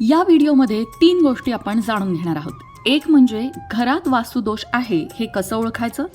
या व्हिडिओमध्ये तीन गोष्टी आपण जाणून घेणार आहोत. एक म्हणजे घरात वास्तुदोष आहे हे कसं ओळखायचं?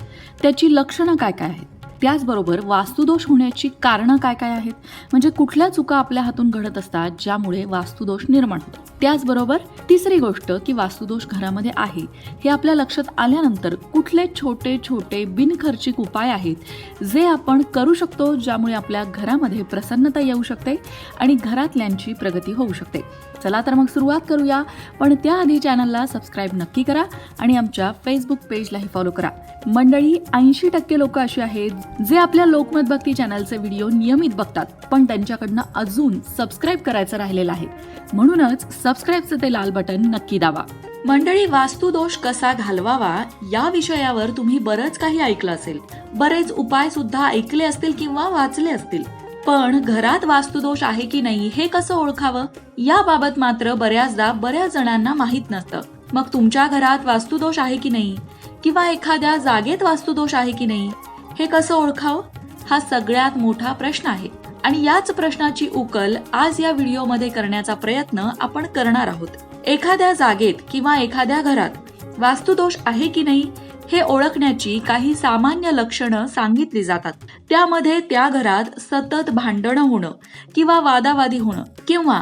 त्याची लक्षणं काय काय आहेत? त्याचबरोबर वास्तुदोष होण्याची कारणं काय काय आहेत? म्हणजे कुठल्या चुका आपल्या हातून घडत असतात ज्यामुळे वास्तुदोष निर्माण होतो? त्याचबरोबर तिसरी गोष्ट की वास्तुदोष घरामध्ये आहे हे आपल्या लक्षात आल्यानंतर कुठले छोटे छोटे बिनखर्चिक उपाय आहेत जे आपण करू शकतो ज्यामुळे आपल्या घरामध्ये प्रसन्नता येऊ शकते आणि घरातल्यांची प्रगती होऊ शकते? चला तर मग सुरुवात करूया. पण त्याआधी चॅनलला सबस्क्राईब नक्की करा आणि आमच्या फेसबुक पेजलाही फॉलो करा. मंडळी ऐंशी टक्के लोक अशी आहेत जे आपल्या लोकमत भक्ती चॅनलचे व्हिडिओ नियमित बघतात पण त्यांच्याकडनं अजून सबस्क्राईब करायचं राहिलेलं आहे. म्हणूनच सबस्क्राईबचं ते लाल बटन नक्की दाबा. मंडळी वास्तुदोष कसा घालवावा या विषयावर तुम्ही बरंच काही ऐकलं असेल. बरेच उपाय सुद्धा ऐकले असतील किंवा वाचले असतील. पण घरात वास्तुदोष आहे की नाही हे कसं ओळखावं? याबाबत मात्र बऱ्याचदा बऱ्याच जणांना माहीत नसतं. मग तुमच्या घरात वास्तुदोष आहे की नाही? किंवा एखाद्या जागेत वास्तुदोष आहे की नाही? हे कसं ओळखावं? हा सगळ्यात मोठा प्रश्न आहे. आणि याच प्रश्नाची उकल आज या व्हिडिओमध्ये करण्याचा प्रयत्न आपण करणार आहोत. एखाद्या जागेत किंवा एखाद्या घरात वास्तुदोष आहे की नाही? हे ओळखण्याची काही सामान्य लक्षणं सांगितली जातात. त्यामध्ये त्या घरात सतत भांडणं होणं किंवा वादावादी होणं किंवा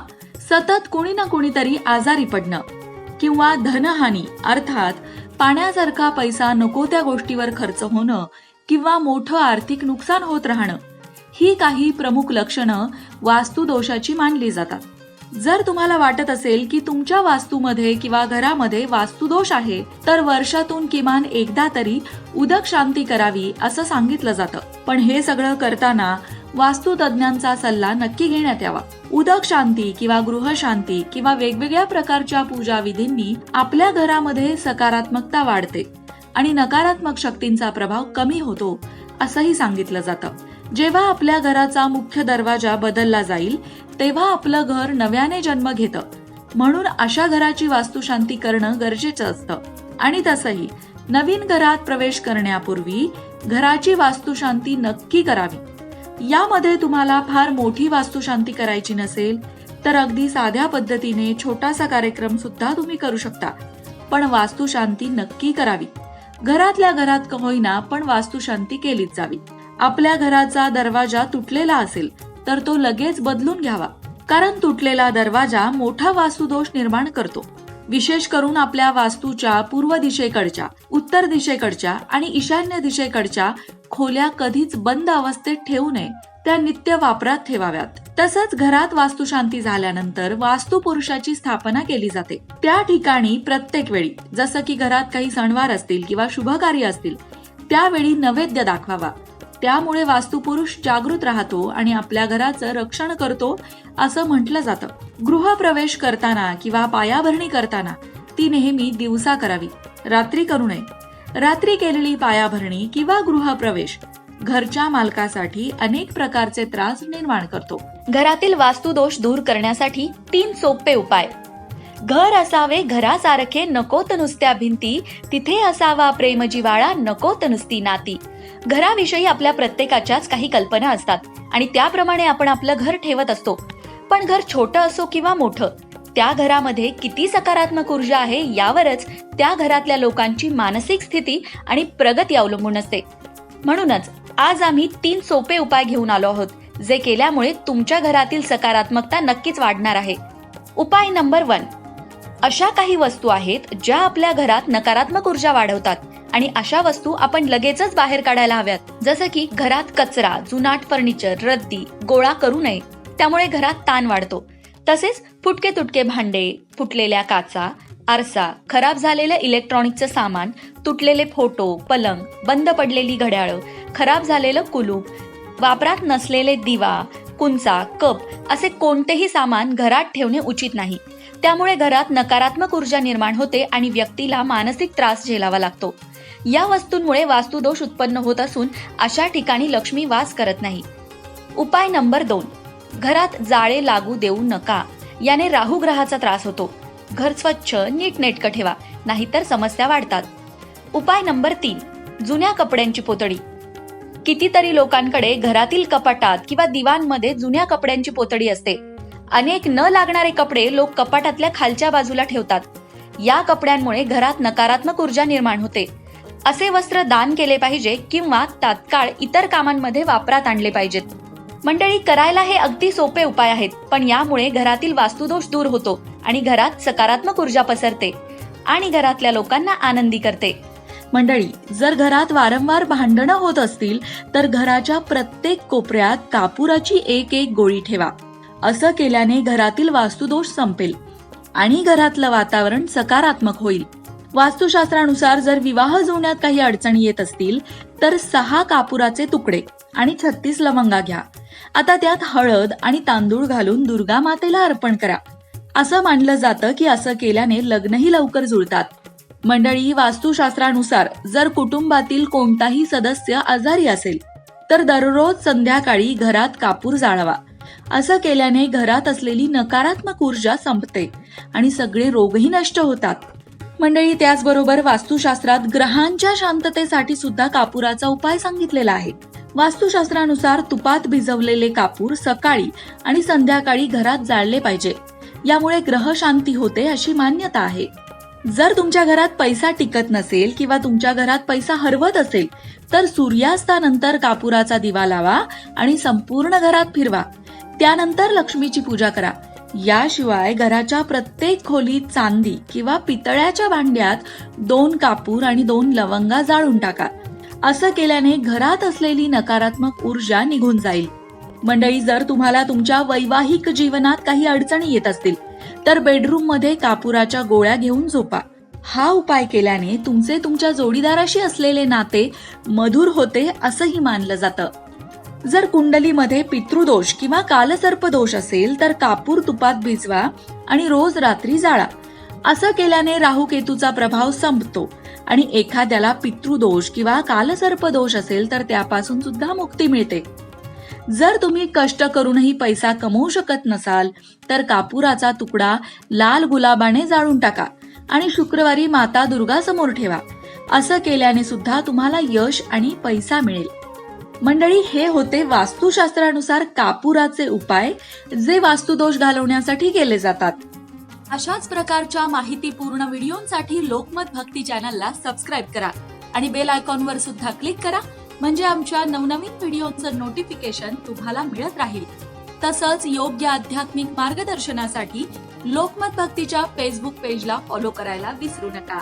सतत कोणी ना कोणीतरी आजारी पडणं किंवा धनहानी अर्थात पाण्यासारखा पैसा नको त्या गोष्टीवर खर्च होणं किंवा मोठं आर्थिक नुकसान होत राहणं ही काही प्रमुख लक्षणं वास्तुदोषाची मानली जातात. जर तुम्हाला वाटत असेल की तुमच्या वास्तूमध्ये किंवा घरामध्ये वास्तुदोष आहे तर वर्षातून किमान एकदा तरी उदक शांती करावी असं सांगितलं जातं. पण हे सगळं करताना वास्तुतज्ञांचा सल्ला नक्की घेण्यात यावा. उदक शांती किंवा गृहशांती किंवा वेगवेगळ्या प्रकारच्या पूजा विधींनी आपल्या घरामध्ये सकारात्मकता वाढते आणि नकारात्मक शक्तींचा प्रभाव कमी होतो असंही सांगितलं जातं. जेव्हा आपल्या घराचा मुख्य दरवाजा बदलला जाईल तेव्हा आपलं घर नव्याने जन्म घेतं. म्हणून अशा घराची वास्तुशांती करणं गरजेचं असतं. आणि तसंही नवीन घरात प्रवेश करण्यापूर्वी घराची वास्तुशांती नक्की करावी. यामध्ये तुम्हाला फार मोठी वास्तुशांती करायची नसेल तर अगदी साध्या पद्धतीने छोटासा कार्यक्रम सुद्धा तुम्ही करू शकता. पण वास्तुशांती नक्की करावी. घरातल्या घरात होईना पण वास्तुशांती केलीच जावी. आपल्या घराचा दरवाजा तुटलेला असेल तर तो लगेच बदलून घ्यावा. कारण तुटलेला दरवाजा मोठा वास्तुदोष निर्माण करतो. विशेष करून आपल्या वास्तूच्या पूर्व दिशेकडच्या उत्तर दिशेकडच्या आणि ईशान्य दिशेकडच्या खोल्या कधीच बंद अवस्थेत ठेवू नये. त्या नित्य वापरात ठेवाव्यात. तसंच घरात वास्तुशांती झाल्यानंतर वास्तुपुरुषाची स्थापना केली जाते. त्या ठिकाणी प्रत्येक वेळी जसं की घरात काही सणवार असतील किंवा शुभकार्य असतील त्यावेळी नैवेद्य दाखवावा. त्यामुळे वास्तुपुरुष जागृत राहतो आणि आपल्या घराचं रक्षण करतो असं म्हटलं जातं. गृहप्रवेश करताना किंवा पायाभरणी करताना ती नेहमी दिवसा करावी. रात्री करू नये. रात्री केलेली पायाभरणी किंवा गृहप्रवेश घरच्या मालकासाठी अनेक प्रकारचे त्रास निर्माण करतो. घरातील वास्तुदोष दूर करण्यासाठी तीन सोपे उपाय. घर असावे घरासारखे नकोत नुसत्या भिंती तिथे असावा प्रेमजीवाळा नकोत नुसती नाती. घराविषयी आपल्या प्रत्येकाच्याच काही कल्पना असतात आणि त्याप्रमाणे आपण आपलं घर ठेवत असतो. पण घर छोटं असो किंवा मोठं त्या घरामध्ये किती सकारात्मक ऊर्जा आहे यावरच त्या घरातल्या लोकांची मानसिक स्थिती आणि प्रगती अवलंबून असते. म्हणूनच आज आम्ही तीन सोपे उपाय घेऊन आलो आहोत जे केल्यामुळे तुमच्या घरातील सकारात्मकता नक्कीच वाढणार आहे. उपाय नंबर वन अशा काही वस्तू आहेत ज्या आपल्या घरात नकारात्मक ऊर्जा वाढवतात आणि अशा वस्तू आपण लगेचच बाहेर काढायला हव्यात. जसं की घरात कचरा जुनाट फर्निचर रद्दी गोळा करू नये. त्यामुळे घरात ताण वाढतो. तसेच फुटके तुटके भांडे फुटलेल्या काचा आरसा खराब झालेलं इलेक्ट्रॉनिकचं सामान तुटलेले फोटो पलंग बंद पडलेली घड्याळं खराब झालेलं कुलूप वापरात नसलेले दिवा कुंचा कप असे कोणतेही सामान घरात ठेवणे उचित नाही. त्यामुळे घरात नकारात्मक ऊर्जा निर्माण होते आणि व्यक्तीला मानसिक त्रास झेलावा लागतो. या वस्तूंमुळे वास्तुदोष उत्पन्न होत असून अशा ठिकाणी लक्ष्मी वास करत नाही. उपाय नंबर दोन. घरात जाळे लागू देऊ नका. याने राहू ग्रहाचा त्रास होतो. घर स्वच्छ नीटनेटकं ठेवा नाहीतर समस्या वाढतात. उपाय नंबर तीन. जुन्या कपड्यांची पोतडी कितीतरी लोकांकडे घरातील कपाटात किंवा दिवांमध्ये जुन्या कपड्यांची पोतडी असते. अनेक न लागणारे कपडे लोक कपाटातल्या खालच्या बाजूला ठेवतात. या कपड्यांमुळे घरात नकारात्मक ऊर्जा निर्माण होते. असे वस्त्र दान केले पाहिजे किंवा तात्काळ इतर कामांमध्ये वापरात आणले पाहिजेत. मंडळी करायला हे अगदी सोपे उपाय आहेत पण यामुळे घरातील वास्तुदोष दूर होतो आणि घरात सकारात्मक ऊर्जा पसरते आणि घरातल्या लोकांना आनंदी करते. मंडळी जर घरात वारंवार भांडणं होत असतील तर घराच्या प्रत्येक कोपऱ्यात कापुराची एक एक गोळी ठेवा. असं केल्याने घरातील वास्तुदोष संपेल आणि घरातलं वातावरण सकारात्मक होईल. वास्तुशास्त्रानुसार जर विवाह जुळण्यात काही अडचणी येत असतील तर सहा कापुराचे तुकडे आणि छत्तीस लवंगा घ्या. आता त्यात हळद आणि तांदूळ घालून दुर्गा मातेला अर्पण करा. असं मानलं जातं की असं केल्याने लग्नही लवकर जुळतात. मंडळी वास्तुशास्त्रानुसार जर कुटुंबातील कोणताही सदस्य आजारी असेल तर दररोज संध्याकाळी घरात कापूर जाळवा. असं केल्याने घरात असलेली नकारात्मक ऊर्जा संपते आणि सगळे रोगही नष्ट होतात. मंडळी त्याचबरोबर वास्तुशास्त्रात ग्रहांच्या शांततेसाठी सुद्धा कापुराचा उपाय सांगितलेला आहे. वास्तुशास्त्रानुसार तुपात भिजवलेले कापूर सकाळी आणि संध्याकाळी घरात जाळले पाहिजे. यामुळे ग्रह शांती होते अशी मान्यता आहे. जर तुमच्या घरात पैसा टिकत नसेल किंवा तुमच्या घरात पैसा हरवत असेल तर सूर्यास्तानंतर कापुराचा दिवा लावा आणि संपूर्ण घरात फिरवा. त्यानंतर लक्ष्मीची पूजा करा. याशिवाय घराच्या प्रत्येक खोलीत चांदी किंवा पितळ्याच्या भांड्यात दोन कापूर आणि दोन लवंगा जाळून टाका. असं केल्याने घरात असलेली नकारात्मक ऊर्जा निघून जाईल. मंडळी जर तुम्हाला तुमच्या वैवाहिक जीवनात काही अडचणी येत असतील तर बेडरूममध्ये कापुराच्या गोळ्या घेऊन झोपा. हा उपाय केल्याने तुमचे तुमच्या जोडीदाराशी असलेले नाते मधुर होते असंही मानलं जातं. जर कुंडलीमध्ये पितृदोष किंवा कालसर्प दोष असेल तर कापूर तुपात भिजवा आणि रोज रात्री जाळा. असं केल्याने राहू केतूचा प्रभाव संपतो आणि एखाद्याला पितृदोष किंवा कालसर्प दोष असेल तर त्यापासून सुद्धा मुक्ती मिळते. जर तुम्ही कष्ट करूनही पैसा कमवू शकत नसाल तर कापुराचा तुकडा लाल गुलाबाने जाळून टाका आणि शुक्रवारी माता दुर्गा समोर ठेवा. असं केल्याने सुद्धा तुम्हाला यश आणि पैसा मिळेल. मंडळी हे होते वास्तुशास्त्रानुसार कापुराचे उपाय जे वास्तुदोष घालवण्यासाठी केले जातात. अशाच प्रकारच्या माहितीपूर्ण व्हिडिओंसाठी लोकमत भक्ती चॅनलला सबस्क्राईब करा आणि बेल आयकॉनवर सुद्धा क्लिक करा म्हणजे आमच्या नवनवीन व्हिडिओचं नोटिफिकेशन तुम्हाला मिळत राहील. तसंच योग्य आध्यात्मिक मार्गदर्शनासाठी लोकमत भक्तीच्या फेसबुक पेजला फॉलो करायला विसरू नका.